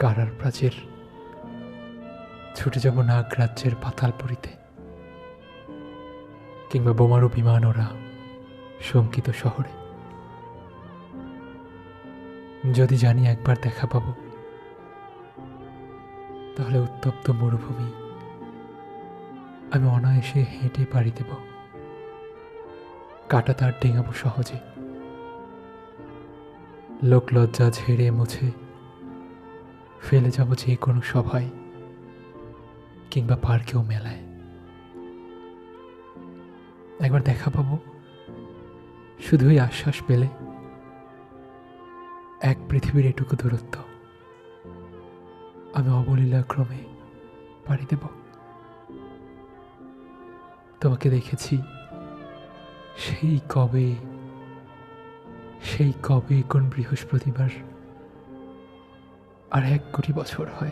কারার প্রাচীর। ছুটে যাব নাগরাজ্যের পাতালপুরীতে। কিংবা বোমারু বিমান ওরা শঙ্কিত শহরে। যদি জানি একবার দেখা পাবো, তাহলে উত্তপ্ত মরুভূমি আমি অনায়াসে হেঁটে পাড়ি দেব। কাটা তার ডেঙাবো সহজে। লোক লজ্জা ঝেড়ে মুছে ফেলে যাব যে কোনো সভায় কিংবা পার্কেও মেলায়। একবার দেখা পাবো। শুধুই আশ্বাস পেলে এক পৃথিবীর এটুকু দূরত্ব আমি অবলীলাক্রমে পাড়ি দেব। তোমাকে দেখেছি সেই কবে সেই কবে কোন বৃহস্পতিবার আর এক কোটি বছর হয়।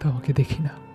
তোমাকে দেখি না।